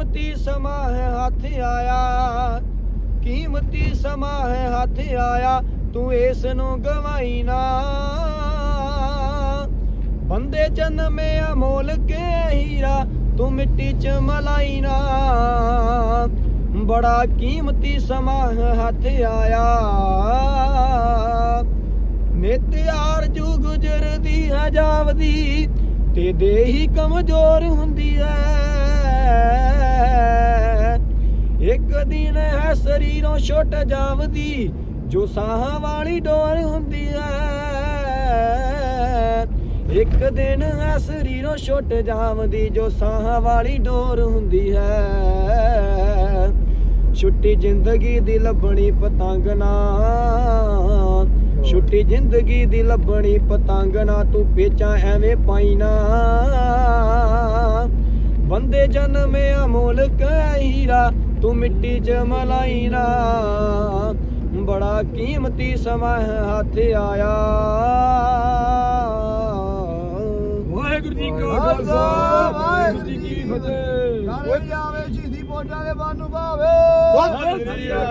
ਕੀਮਤੀ ਸਮਾਂ ਹੈ ਹੱਥ ਆਇਆ। ਕੀਮਤੀ ਸਮਾਂ ਹੈ ਹੱਥ ਆਇਆ, ਤੂੰ ਇਸ ਨੂੰ ਗਵਾਈ ਨਾ। ਬੰਦੇ ਜਨਮੇ ਅਮੋਲ ਕੇ ਹੀਰਾ, ਤੂੰ ਮਿੱਟੀ ਚ ਮਲਾਈ ਨਾ। ਬੜਾ ਕੀਮਤੀ ਸਮਾਂ ਹੈ ਹੱਥ ਆਇਆ। ਨਿਤਿਆਰ ਜੂ ਗੁਜਰਦੀ ਹੈ ਜਾਵਦੀ ਤੇ ਦੇਹੀ ਕਮਜ਼ੋਰ ਹੁੰਦੀ ਹੈ ਦਿਨ ਹੈ ਸਰੀਰੋਂ ਛੁੱਟ ਜਾਵਦੀ, ਜੋ ਸਾਹਾਂ ਵਾਲੀ ਡੋਰ ਹੁੰਦੀ ਹੈ ਇੱਕ ਦਿਨ ਹੈ ਸਰੀਰੋਂ ਛੁੱਟ ਜਾਵਦੀ, ਜੋ ਸਾਹਾਂ ਵਾਲੀ ਡੋਰ ਹੁੰਦੀ ਹੈ। ਛੁੱਟੀ ਜ਼ਿੰਦਗੀ ਦੀ ਲੱਭਣੀ ਪਤੰਗ ਨਾ। ਛੁੱਟੀ ਜ਼ਿੰਦਗੀ ਦੀ ਲੱਭਣੀ ਪਤੰਗ ਨਾ, ਤੂੰ ਪੇਚਾਂ ਐਵੇਂ ਪਾਈ ਨਾ। ਬੰਦੇ ਜਨਮੇ ਅਮੋਲ ਹੀਰਾ ਤੂੰ ਮਿੱਟੀ 'ਚ ਮਲਾਈ ਨਾ। ਬੜਾ ਕੀਮਤੀ ਸਮਾਂ ਹੱਥ ਆਇਆ। ਵਾਹਿਗੁਰੂ ਜੀ ਕਾ ਖਾਲਸਾ, ਵਾਹਿਗੁਰੂ ਜੀ ਕੀ ਫਤਿਹ। ਨਾਲੇ ਜਾਵੇ ਸ਼ਹੀਦੀ ਪੋਟਾਂ ਦੇ ਬੰਨ ਭਾਵੇ ਵਾਹਿਗੁਰੂ ਜੀ ਕਾ